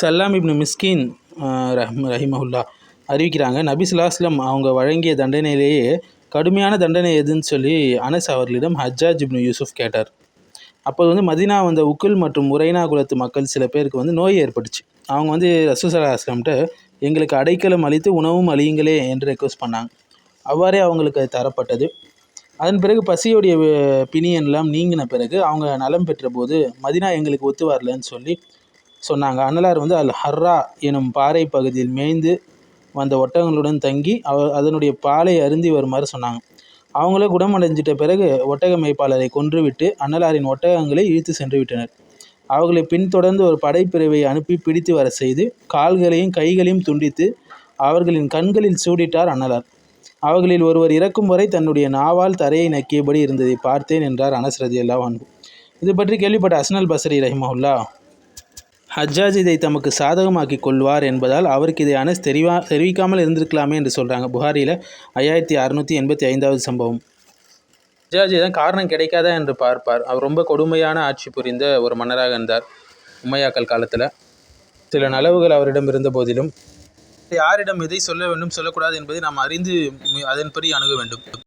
சல்லாம் இப்னு மிஸ்கின் ரஹ் ரஹிமஹுல்லா அறிவிக்கிறாங்க நபி ஸல்லல்லாஹு அவங்க வழங்கிய தண்டனையிலேயே கடுமையான தண்டனை எதுன்னு சொல்லி அனஸ் அவர்களிடம் ஹஜ்ஜாஜ் இப்னு யூசுஃப் கேட்டார். அப்போது வந்து மதினா வந்த உக்குல் மற்றும் முரைனா குலத்து மக்கள் சில பேருக்கு வந்து நோய் ஏற்பட்டுச்சு. அவங்க வந்து ரசூசல்லா அஸ்லாம்கிட்ட எங்களுக்கு அடைக்கலம் அளித்து உணவும் அளியுங்களே என்று ரெக்வஸ்ட் பண்ணாங்க. அவ்வாறே அவங்களுக்கு அது தரப்பட்டது. அதன் பிறகு பசியோடைய வி- பிணியெல்லாம் நீங்கின பிறகு அவங்க நலம் பெற்ற போது மதினா எங்களுக்கு ஒத்து வரலன்னு சொல்லி சொன்னாங்க. அன்னலார் வந்து அல் ஹர்ரா எனும் பாறை பகுதியில் மேய்ந்து வந்த ஒட்டகங்களுடன் தங்கி அவ அதனுடைய பாலை அருந்தி வருமாறு சொன்னாங்க. அவங்களே குணமடைஞ்சிட்ட பிறகு ஒட்டக மேய்ப்பாளரை கொன்றுவிட்டு அன்னலாரின் ஒட்டகங்களை இழுத்து சென்று விட்டனர் அவர்களை பின்தொடர்ந்து ஒரு படைப்பிரிவை அனுப்பி பிடித்து வர செய்து கால்களையும் கைகளையும் துண்டித்து அவர்களின் கண்களில் சூடிட்டார் அன்னலார். அவர்களில் ஒருவர் இறக்கும் வரை தன்னுடைய நாவால் தரையை நக்கியபடி இருந்ததை பார்த்தேன் என்றார் அனஸ்ரதி அல்லா அன்ஹு. இது பற்றி கேள்விப்பட்ட அஸ்னல் பசரி ரஹிமஹுல்லா. ஹஜ்ஜாஜ் இதை தமக்கு சாதகமாக்கி கொள்வார் என்பதால் அவருக்கு இதை அனஸ் தெரிவா தெரிவிக்காமல் இருந்திருக்கலாமே என்று சொல்கிறாங்க புகாரியில் ஐயாயிரத்தி அறுநூற்றி எண்பத்தி ஐந்தாவது சம்பவம். ஹஜ்ஜாஜ் தான் காரணம் கிடைக்காதா என்று பார்ப்பார். அவர் ரொம்ப கொடுமையான ஆட்சி புரிந்த ஒரு மன்னராக இருந்தார் உம்மையாக்கள் காலத்தில். சில நலவுகள் அவரிடம் இருந்த போதிலும் யாரிடம் எதை சொல்ல வேண்டும் சொல்லக்கூடாது என்பதை நாம் அறிந்து அதன்படி அணுக வேண்டும்.